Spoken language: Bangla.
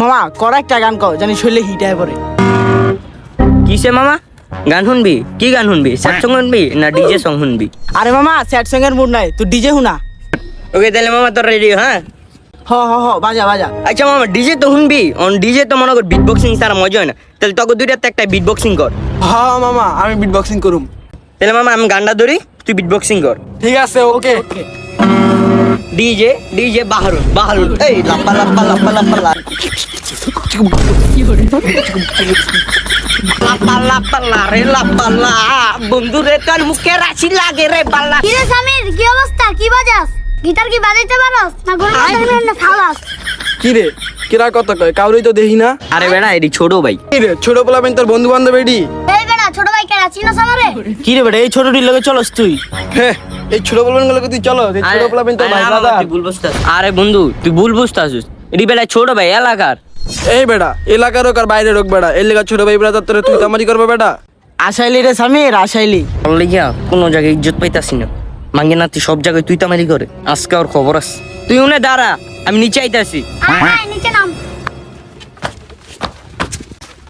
মামা কর একটা গান কর জানি শরীরে হিট আয় পরে কিসে মামা? গান শুনবি? কি গান শুনবি? স্যাড সং শুনবি না ডিজে সং শুনবি? আরে মামা স্যাড সঙ্গের মুড নাই তুই ডিজে হুনা ওকে তাহলে মামা তোর রেডি হ্যাঁ? হ হ হ বাজা বাজা। আচ্ছা মামা ডিজে তো শুনবি? অন ডিজে তো মনে কর বিট বক্সিং ছাড়া মজা হয় না। তাহলে তোকে দুইটাতে একটা বিট বক্সিং কর। হ্যাঁ মামা আমি বিট বক্সিং করুম। তাহলে মামা আমি গানটা ধরি তুই বিট বক্সিং কর। ঠিক আছে ওকে ডিজে ডিজে বাহারুন বাহারুন এই লাপ্পা লাপ্পা লাপ্পা লাপ্পা লা লাপ্পা লাপ্পা লা রে লাপ্পা লা বন্ধু রে তোর মুখে রাশি লাগে রে বালা কিরে সামির কি অবস্থা? কি বাজাস? গিটার কি বাজাইতে পারস? না গরু না ফালাস। কি রে? কিরা কত কয়? কাউরই তো দেখি না। আরে বেড়া এটি ছোট ভাই। কি রে? ছোট পোলাবেন তোর বন্ধু বান্ধব এডি এই বেটা ছোট ভাই কেডা চিনস আমারে কি রে এই ছোটটির লগে চলস তুই? হ্যাঁ এই ছোট পোলাবেনগুলো তুই চলো? এই ছোট পোলাবেন তোর ভাই দাদা তুই ভুল বুঝতাছিস আরে বন্ধু তুই ভুল বুঝতাছিস এটি বেলা ছোট ভাই এলাকার। এই বেটা এলাকার হোক আর বাইরে হোক বেটা। লেগা ছোট ভাই বেটা তোর তুই তামারি করবে বেটা। আসাইলি রে সামির আসাইলি বললে গিয়া কোনো জায়গায় ইজ্জত পাইতাছি না। মাঙ্গে না তুই সব জায়গায় তুই তামারি করে। আজকে ওর খবর আছে। তুই উনে দাঁড়া আমি নিচে আইতাছি। আয় নিচে নাম।